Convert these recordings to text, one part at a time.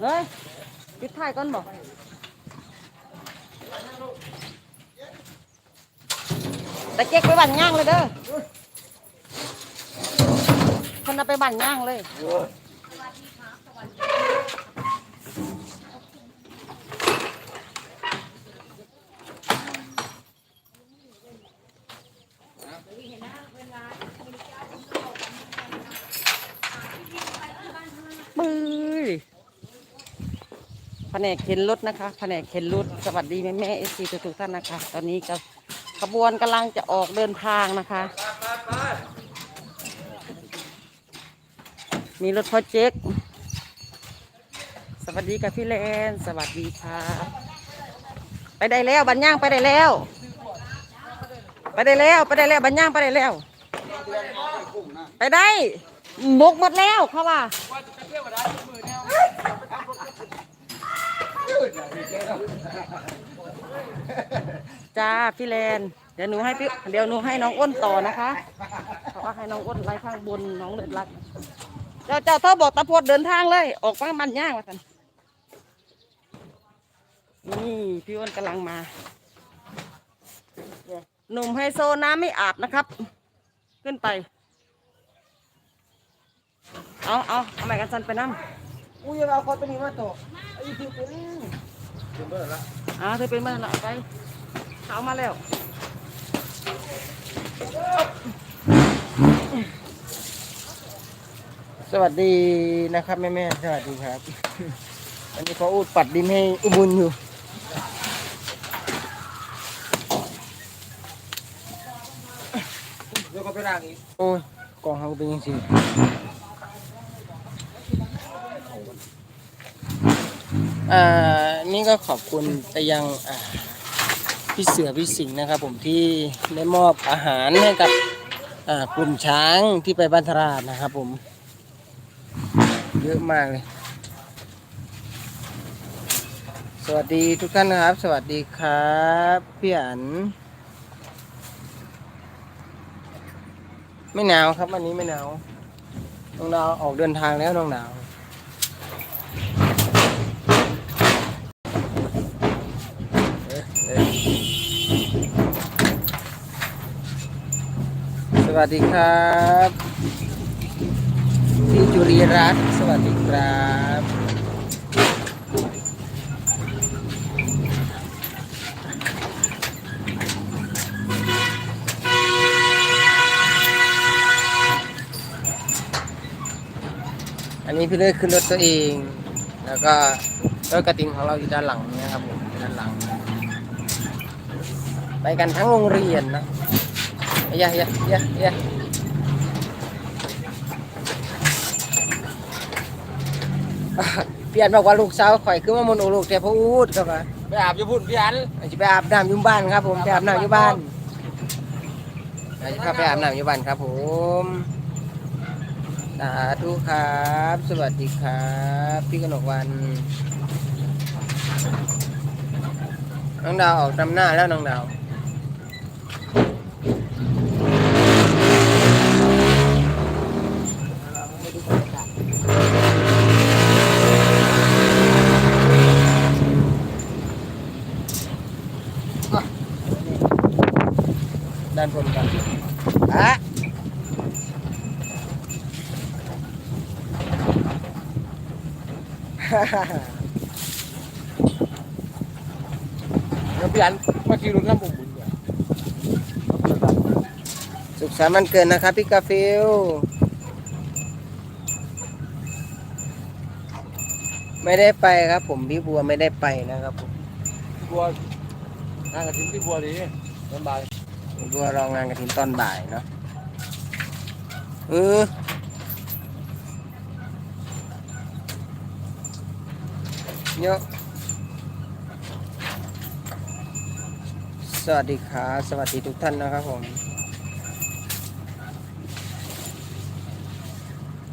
เฮ้ยปิดท้ายก่อนบอกแต่เจ๊กไปบั่นย่างเลยเด้อคนเอาไปบั่นย่างเลย ปื้ยแผ นกเข็นรถนะคะ แผนกเข็นรถสวัสดีแม่แม่เอซีทุกๆท่านนะคะ ตอนนี้ก็ขบวนกำลังจะออกเดินทางนะคะ มีรถพ่อเจ๊กสวัสดีกับพี่เลนสวัสดีค่ะไปได้แล้วบัญญังไปได้แล้ว ไปได้แล้วไปได้แล้วบัญญังไปได้แล้ว ไปได้บกหมดแล้วเขาว่า จ้าพี่แลนเดี๋ยวหนูให้พี่เดี๋ยวหนูให้น้องอ้นต่อนะคะเพราะว่าให้น้องอ้นไล่ข้างบนน้องเลือดรักเจ้าเจ้าเท่าบอกตะพดเดินทางเลย ออกมามันย่างมาสันนี่พี่อ้นกำลังมาหนุ่มไฮโซน้ำไม่อาบนะครับ ขึ้นไป เอาเอาเอาใหม่กันสันไปน้ำอุ้ยเอาคนตัวนี้มาต่อไอ้ที่ เป็นอ่าเธอเป็นเมื่อไหร่ไปเขามาแล้วสวัสดีนะครับ แม่แม่ๆสวัสดีครับ อันนี้เขาอุดปัดดินให้อุบุญอยู่เดี๋ยวก็ไปร่างอีก โอ้ยกองเขาเป็นยังไง อ่านี่ก็ขอบคุณไปยังพี่เสือพี่สิงห์นะครับ ผมที่ได้มอบอาหารให้กับกลุ่มช้างที่ไปบ้านทราดนะครับ ผม เยอะมากเลย สวัสดีทุกท่านนะครับ สวัสดีครับพี่อันไม่หนาวครับวันนี้ไม่หนาวน้องดาวออกเดินทางแล้วน้องดาว เอ๊ะเอ๊ะส วัสดีครับพี่จุรีรัตน์สวัสดีครับอันนี้พี่เลิศขึ้นรถตัวเอง แล้วก็รถกระติงของเราอยู่ด้านหลังนะครับผมด้านหลัง ไปกันทั้งโรงเรียนนะ เยอะเยอะเยอะเยอะเปลี่ยนบอกว่าลูกสาวข่อยคือว่ามนโอลูกแต่พอูดครับว่าไปอาบอยู่พุ่นพี่อันจะไปอาบน้ำอยุ่บ้านครับ ผมไปอาบน้ำอยู่บ้านเราจะเข้าไปอาบน้ำอยู่บ้านครับ ผมสาธุครับ สวัสดีครับ พี่กนกวันน้องดาวออกดำหน้าแล้วน้องดาวานบนกันอะแล้วพี่อันมาขี่รถน้ำบุญบุญเนี่ยสุขสันต์วันเกิดนะครับพี่กาฟิลไม่ได้ไปครับ ผมพี่บัวไม่ได้ไปนะครับผมพี่บัวนั่งกับทิ้งพี่บัวดีสบายพี่ บัวรองงานกระถินตอนบ่ายเนาะเออเยอะสวัสดีครับสวัสดีทุกท่านนะครับผม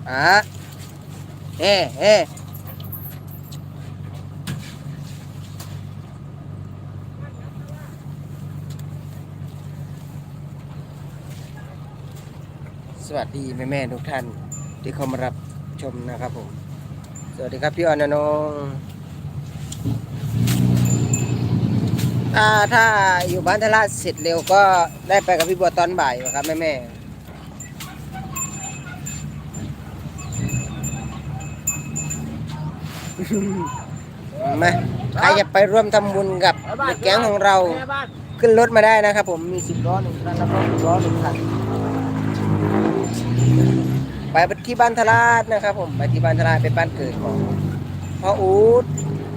อะเอ๊ะเอ๊ะ วัสดีแม่แม่ทุกท่านที่เข้ามารับชมนะครับผม สวัสดีครับพี่ออนนงถ้าถ้าอยู่บ้านทราชเสร็จเร็วก็ได้ไปกับพี่บัวตอนบ่ายอยู่ครับแม่แม่มาใครจะไปร่วมทำบุญกับแก๊งของเรา ขึ้นรถมาได้นะครับผมมีสิบล้อหนึ่งคันแล้วก็สิบล้อหนึ่งคัน ไปที่บ้านทราชนะครับ ผมไปที่บ้านทราชเป็นบ้านเกิดของพ่ออูด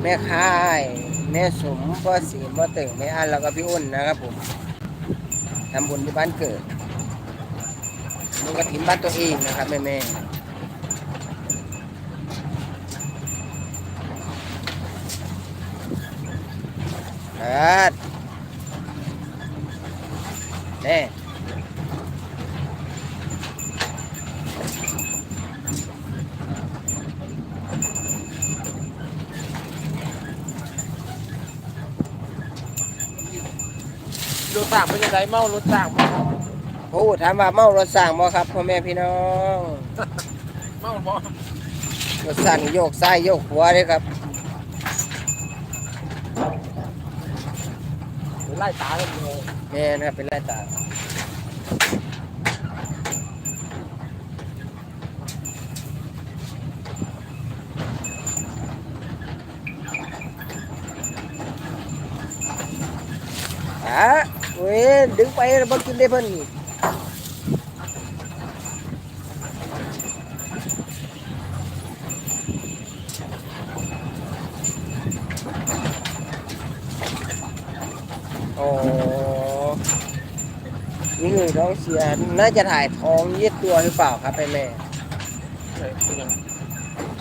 แม่ค่าย แม่สมพ่อศีลพ่อเติ่งแม่อันแล้วก็พี่อ้นนะครับผมทำบุญที่บ้านเกิดนี่ก็ถิ่นบ้านตัวเองนะครับแม่แม่ๆครับแน่ รถต่างเป็นยังไงเมารถต่างเมาโอ้ถามว่าเมารถสั่งบ่ครับพ่อแม่พี่น้องเมาบ่รถสั่งโยกซ้ายโยกขวาเลยครับไล่ตากันเลยแม่นะครับเป็นไรตาอะเว้ย ดึงไปแล้วบ่กินได้เพิ่นนี่โอ้นี่คือท้องเสียน่าจะถ่ายท้องยืดตัวหรือเปล่าครับแม่แม่เฮ้ยเป็นยัง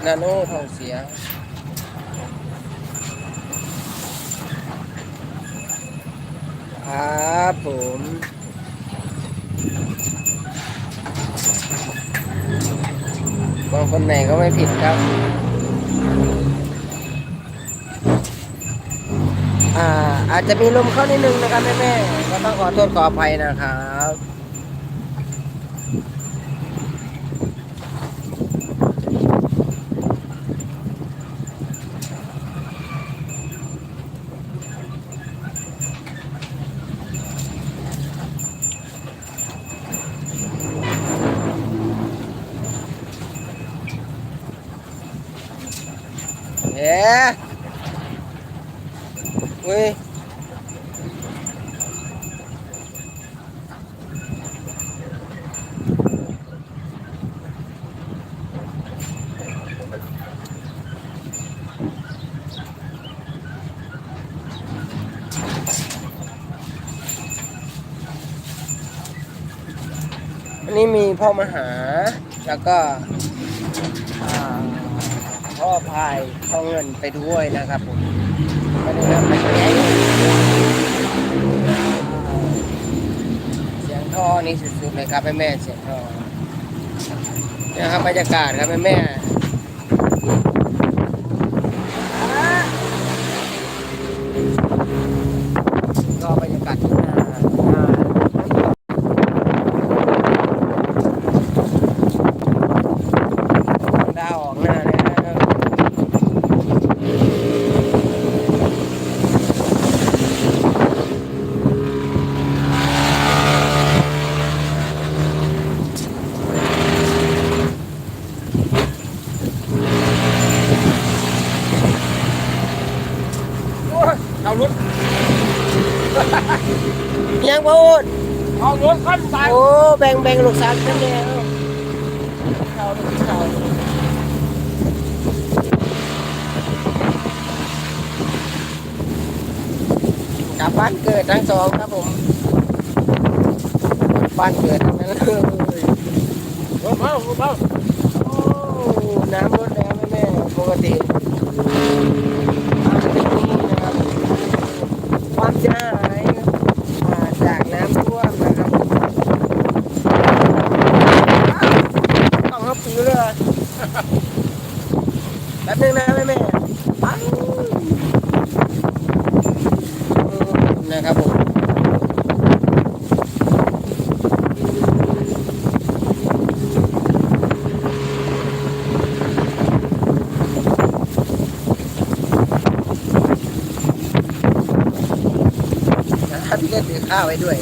นาโน่ท้องเสีย ครับผมบางคนไหนก็ไม่ผิดครับ อ่าอาจจะมีลมเข้านิดนึงนะครับแม่แม่ๆก็ต้องขอโทษขออภัยนะครับ เอ๊ะอุ้ยอันนี้มี พ่อมหา แล้วก็พ่อพายพ่อเงินไปด้วยนะครับผมไม่ได้นะไปแย่งเสียงท่อนี่สุดๆเลยครับแม่แม่เสียงท่อเนี่ยครับบรรยากาศครับแม่แม่ๆก็บรรยากาศที่หน้าหน้าดาวออกหน้าเลยนะครับ เอารถยังพูดเอารถขั้นตายโอ้แบ่งแบ่งลูกสาวกันแล้วเขาลูกสาวกลับบ้านเกิดทั้งสองครับผม บ้านเกิดทั้งนั้นเลยรถเมารถเมาโอ้น้ำลดแล้วแม่แม่ปกติ แป๊บนึงนะแม่แม่นะครับผมพี่เล่นถือข้าวไว้ด้วย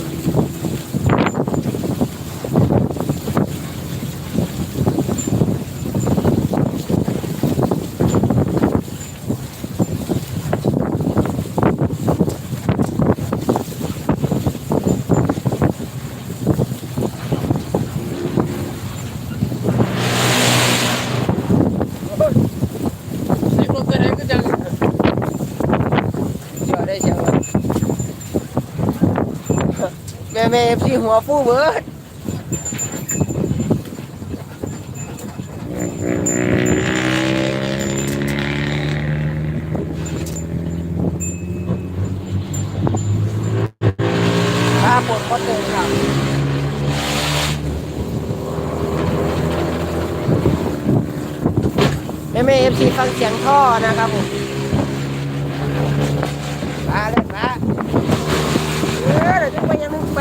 แม่แม่พี่หัวฟูเบิดถ้าปวดก็เดินครับแม่แม่เอฟซีฟังเสียงท่อนะครับผมไปยังไป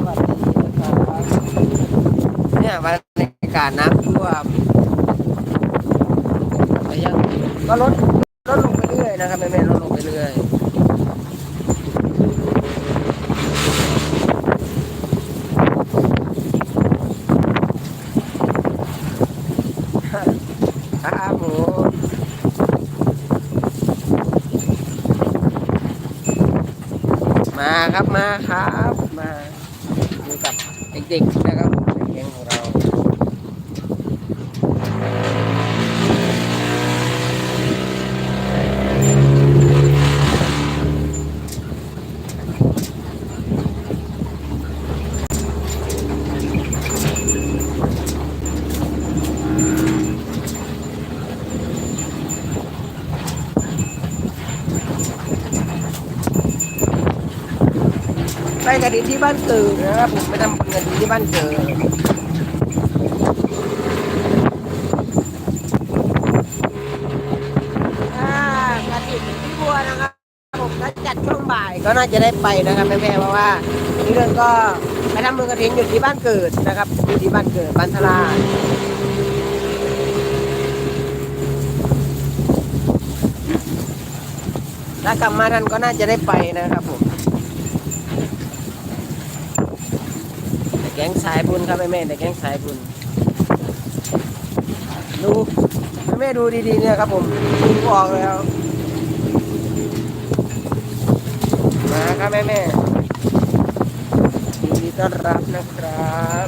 ากาศน้ำท่วมแต่ยังก็ลดลดลงไปเรื่อยนะครับแม่แม่ๆลดลงไปเรื่อยครับผมมาครับมาครับ มาอยู่กับเด็กๆนะครับแกงของเรา ที่บ้านเกิดนะครับผมไปทำบุญกระดิ่งที่บ้านเกิดอ่ากระดิ่งที่บัวนะครับผมก็จัดช่วงบ่ายก็น่าจะได้ไปนะครับแม่ๆเพราะว่านี่เรื่องก็ไปทำบุญกระถิ่นอยู่ที่บ้านเกิดนะครับอยู่ที่บ้านเกิดบ้านทลาดถ้ากลับมาทันก็น่าจะได้ไปนะครับผม แก๊งสายบุญครับแม่แม่แต่แก๊งสายบุญดูแม่แม่ดูดีๆเนี่ยครับผมดูออกแล้วมาครับแม่แม่ยินดีต้อนรับนะครับ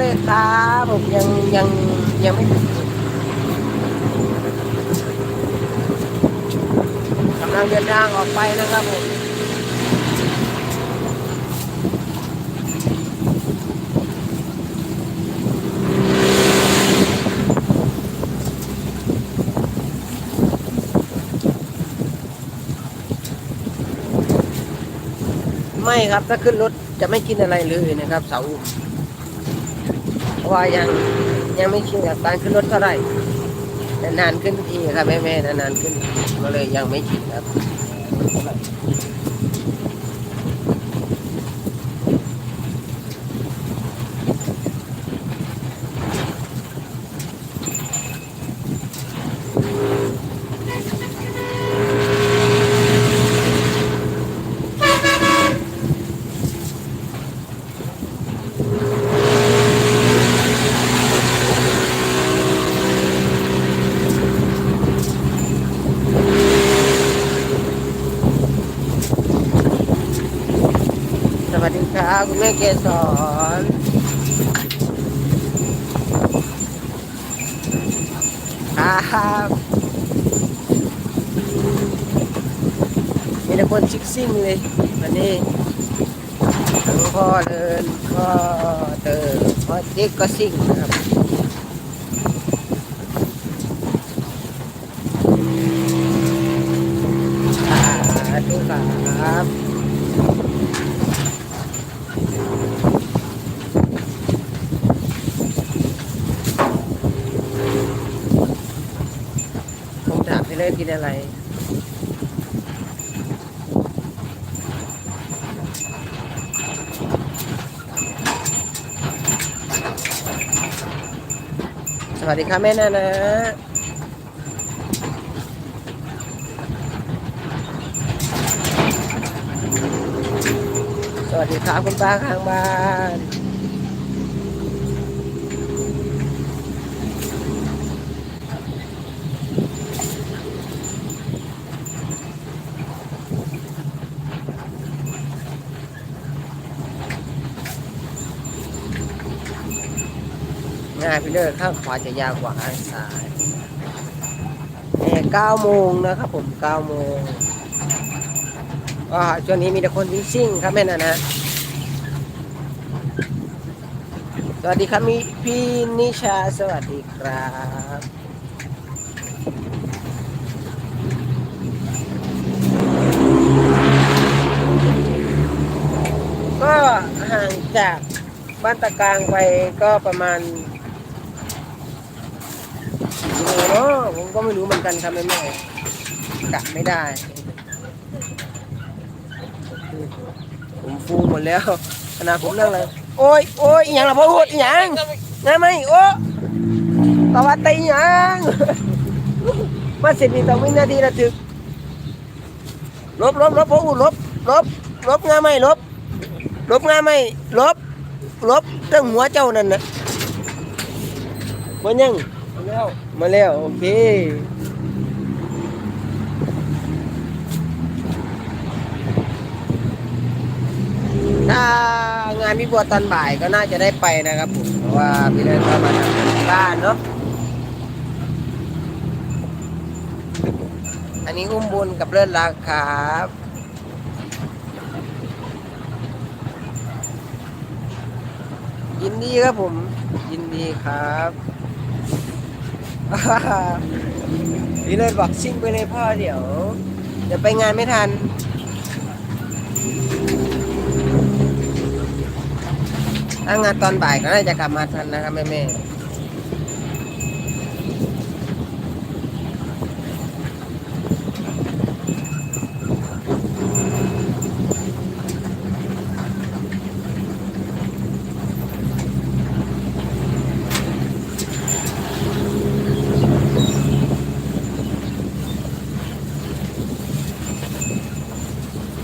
เลยครับผมยังยังยังไม่ถึงกำลังเดินทางออกไปนะครับผมไม่ครับ ถ้าขึ้นรถจะไม่กินอะไรเลยนะครับเสาร์ ว่ายังยังไม่ชินกับการขึ้นรถเท่าไหร่นานๆขึ้นทีครับแม่แม่ๆนานๆขึ้นก็เลยยังไม่ชินครับ ครับคุณแม่เกศรครับมีแต่คนชิคซิ่งเลยวันนี้ทั้งพ่อเดินพ่อเดินพ่อเจ๊กก็ซิ่งนะครับสาธุครับ ผมถามพี่ เลิศกินอะไรสวัสดีครับแม่นานะสวัสดีครับคุณป้าข้างบ้าน ง่ายพี่เลิศข้างขวาจะยาวกว่าข้างซ้ายเนี่ยเก้าโมงนะครับผมเก้าโมงก็ช่วงนี้มีแต่คนซิ่งครับแม่นะนะ สวัสดีครับมีพี่นิชาสวัสดีครับก็ห่างจากบ้านตะกลางไปก็ประมาณ กิโลเนาะผมก็ไม่รู้เหมือนกันครับแม่แม่กะไม่ได้ ผมฟูหมดแล้วขนาดผมนั่งเลยโอ้ยโอ้ยอหย่างละพ่อพูดอหย่างนะไหมโอ้ตวัดตีอหย่างมาสิบนี่ต้องวินาทีละถึกลบลบลบพ่อพูดลบลบลบงาไหมลบลบงาไหมลบลบตั้งหัวเจ้านั่นนะมายัง แล้วมาแล้วโอเคถ้างานพี่บัวตอนบ่ายก็น่าจะได้ไปนะครับผมเพราะว่าพี่เล่นก็มาทำงานที่บ้านเนาะอันนี้อุ้มบุญกับเลิศรักครับยินดีครับผม ยินดีครับ พี่เลิศบอกซิ่งไปเลยพ่อเดี๋ยว เดี๋ยวไปงานไม่ทัน ถ้างานตอนบ่ายก็น่าจะกลับมาทันนะครับแม่แม่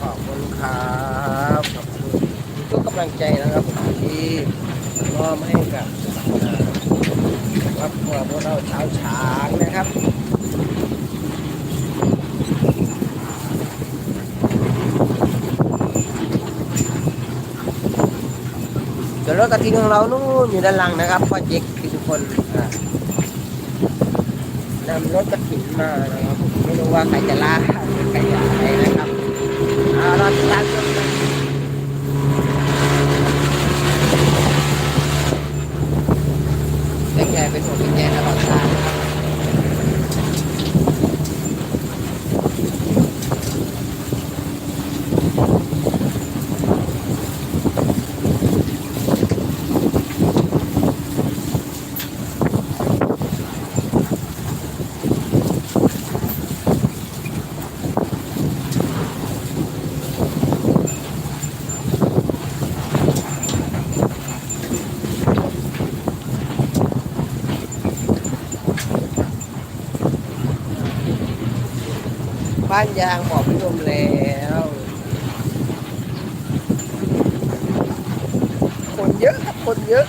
ขอบคุณครับขอบคุณทุกกำลังใจนะครับผมที่มอบให้ กับครอบครัวพวกเราชาวช้างนะครับส่วนรถกระทิงของเรานู่นอยู่ด้านหลังนะครับพ่อเจ๊กที่ทุกคนนำรถกระถิ่นมานะครับไม่รู้ว่าใครจะลากใครจะอะไรนะครับเอาเราติดตามชมกัน เป็นห่วงเป็นใยตลอดกาล บ้านยางหมอพิรมแล้ว คนเยอะครับคนเยอะ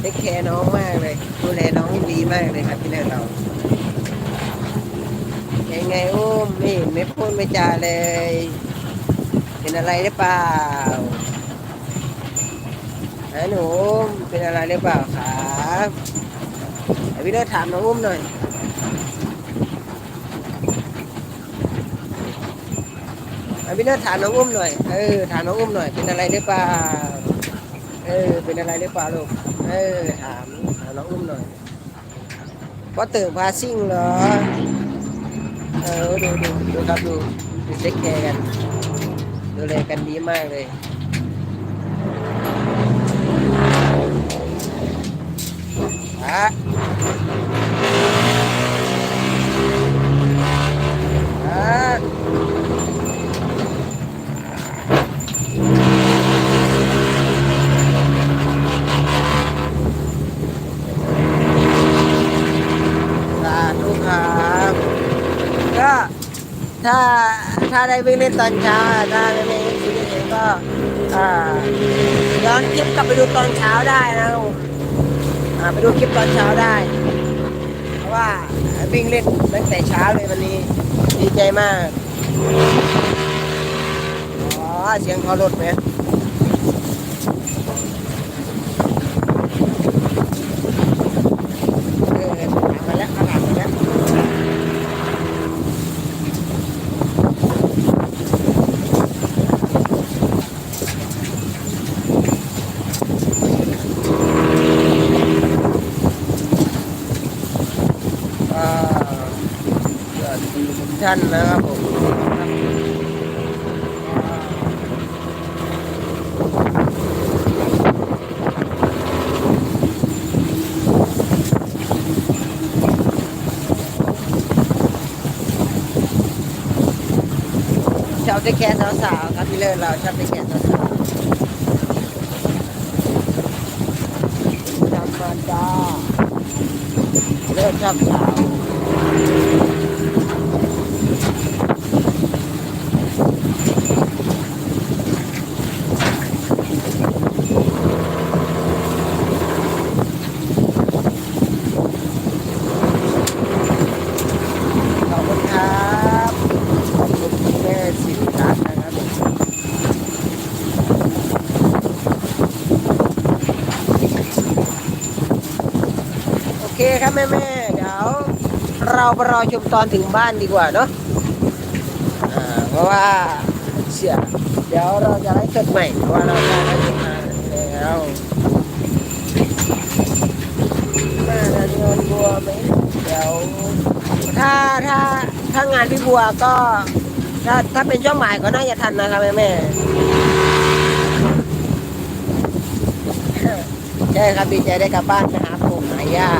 ได้แคร์น้องมากเลย ดูแลน้องดีมากเลยครับพี่แนนเรา ยังไงอุ้มไม่เห็นไม่พูดไม่จาเลย เป็นอะไรหรือเปล่าฮะหนูเป็นอะไรหรือเปล่าครับพี่เลิศถามน้องอุ้มหน่อยพี่เลิศถามน้องอุ้มหน่อย เออ ถามน้องอุ้มหน่อย เป็นอะไรหรือเปล่า เออ เป็นอะไรหรือเปล่าลูก เออ ถาม ถามน้องอุ้มหน่อยว่าตื่นพาซิ่งเหรอ เออดูดูดูครับดูดูเทคแคร์กัน ดูแลกันดีมากเลย ฮะฮะ สาธุครับก็ถ้าถ้า ได้วิ่งเล่นตอนเช้าถ้าไม่ไม่ชีวิตเองก็อ่าย้อนคลิปกลับไปดูตอนเช้าได้นะมาไปดูคลิปตอนเช้าได้ เพราะว่าวิ่งเล่นตั้งแต่เช้าเลยวันนี้ดีใจมากอ๋อเสียงเขาลดไหมเออมาแล้วมาแล้วมาแล้ว อ่าสวัสดี ท่านนะครับผมชอบได้แค่สาวๆครับพี่เลิศเราชอบได้แค่สาวๆธรรมดาเลิศชอบสาว ขอบคุณครับขอบคุณคุณแม่สิริรัตน์นะครับโอเคครับ แม่แม่เดี๋ยวเราไปรอชมตอนถึงบ้านดีกว่าเนาะเพราะว่าเสียเดี๋ยวเราจะไล่สดใหม่เพราะว่าเราได้ไล่สดมาแล้วน่าจะงินบัวไหมเดี๋ยวถ้าถ้าถ้างานพี่บัวก็ถ้าถ้าเป็นช่วงบ่ายก็น่าจะทันนะครับแม่แม่ใช่ครับดีใจได้กลับบ้านไปหาปู่หาย่า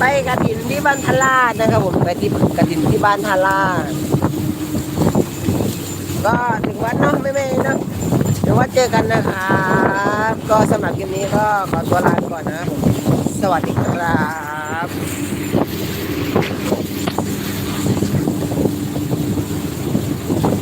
ไปกระถินที่บ้านทาราดนะครับผมไปที่กระถินที่บ้านทาราก็ถึงวันเนาะไม่เม่เนาะเดี๋ยวว่าเจอกันนะครับ ก็สำหรับคลิปนี้ก็ขอตัวลาไปก่อนนะผมสวัสดีครับ